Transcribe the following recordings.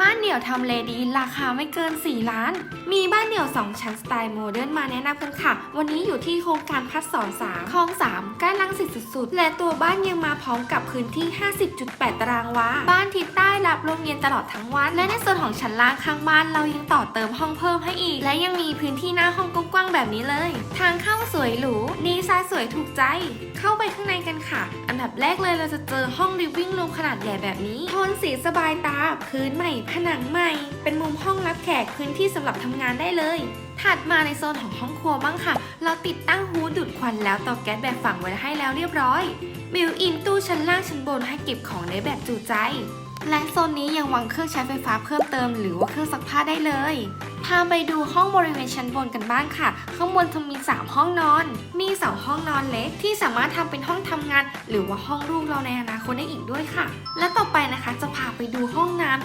บ้านเดี่ยวทำเลดีราคาไม่เกิน 4 ล้าน มีบ้านเดี่ยว 2 ชั้นสไตล์โมเดิร์นมาแนะนำกันค่ะ วันนี้อยู่ที่โครงการพัฒสอน3คลอง 3 ใกล้ลังสิตสุดๆ และตัวบ้านยังมาพร้อมกับพื้นที่ 50.8 ตารางวา บ้านทิศใต้รับลมเย็นตลอดทั้งวัน และในส่วนของชั้นล่างข้างบ้านเรายังต่อเติมห้องเพิ่มให้อีก และยังมีพื้นที่หน้าห้องกว้างๆแบบนี้เลย ทางเข้าสวยหรูดีไซน์สวยถูกใจ เข้าไปข้างในกันค่ะ อันดับแรกเลยเราจะเจอห้อง living room ขนาดใหญ่แบบนี้โทนสีสบายตาพื้นใหม่ผนังใหม่ เป็นมุมห้องรับแขกพื้นที่สำหรับทำงานได้เลย ถัดมาในโซนของห้องครัวบ้างค่ะ เราติดตั้งฮูดดูดควันแล้วเตาแก๊สแบบฝังไว้ให้แล้วเรียบร้อยบิวอินตู้ชั้นล่างชั้นบนให้เก็บของได้แบบจุใจ และโซนนี้ยังวางเครื่องใช้ไฟฟ้าเพิ่มเติมหรือว่าเครื่องซักผ้าได้เลย พาไปดูห้องบริเวณชั้นบนกันบ้างค่ะ ข้างบนจะมี 3 ห้องนอน มี2ห้องนอนเล็กที่สามารถทำเป็นห้องทำงาน หรือว่าห้องลูกเราในอนาคตได้อีกด้วยค่ะ และ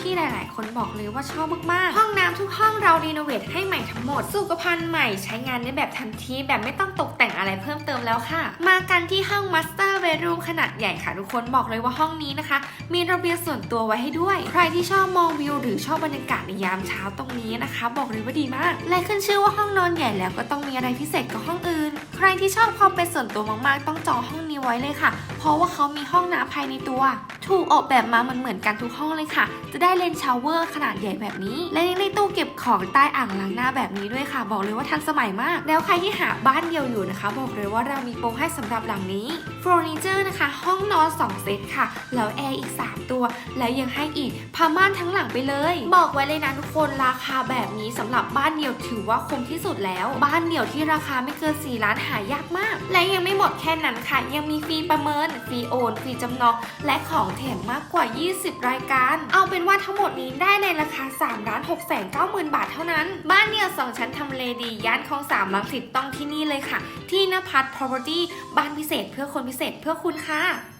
ที่หลาย ๆ คนบอกเลยว่าชอบมาก ๆ ห้องน้ำทุกห้องเรารีโนเวทให้ใหม่ทั้งหมด สุขภัณฑ์ใหม่ใช้งานได้แบบทันที แบบไม่ต้องตกแต่งอะไรเพิ่มเติมแล้วค่ะ มากันที่ห้อง Master Bedroom ขนาดใหญ่ค่ะทุกคนบอกเลยว่าห้องนี้นะคะ มีระเบียงส่วนตัวไว้ให้ด้วย ใครที่ชอบมองวิวหรือชอบบรรยากาศในยามเช้าตรงนี้นะคะ บอกเลยว่าดีมาก และขึ้นชื่อว่าห้องนอนใหญ่แล้วก็ต้องมีอะไรพิเศษกว่าห้องอื่น ใครที่ชอบความเป็นส่วนตัวมากๆ ต้องจองห้องนี้ไว้เลยค่ะ เพราะว่าเขามีห้องน้ำภายในตัว ถูกออกแบบมาเหมือนเหมือนๆกันทุกห้องเลยค่ะ จะได้เลนชาวเวอร์ขนาดใหญ่แบบนี้ และยังได้ตู้เก็บของใต้อ่างล้างหน้าแบบนี้ด้วยค่ะ บอกเลยว่าทันสมัยมาก แล้วใครที่หาบ้านเดียวอยู่นะคะ บอกเลยว่าเรามีโปรให้สำหรับหลังนี้เฟอร์นิเจอร์นะคะ ห้อง 2 เซตค่ะ แล้วแอร์อีก 3 ตัว แล้วยังให้อีกผ้าม่านทั้งหลังไปเลย บอกไว้เลยนะทุกคนราคาแบบนี้สำหรับบ้านเดี่ยวถือว่าคุ้มที่สุดแล้ว บ้านเดี่ยวที่ราคาไม่เกิน 4 ล้านหายากมาก และยังไม่หมดแค่นั้นค่ะ ยังมีฟรีประเมินฟรีโอนฟรีจำนอง และของแถมมากกว่า 20 รายการ เอาเป็นว่าทั้งหมดนี้ได้ในราคา3ล้าน6แสน9หมื่นบาทเท่านั้น บ้านเดี่ยว2ชั้นทำเลดีย่านคลองสามลังสิตต้องที่นี่เลยค่ะ ที่นภัทร property บ้านพิเศษเพื่อคนพิเศษเพื่อคุณค่ะ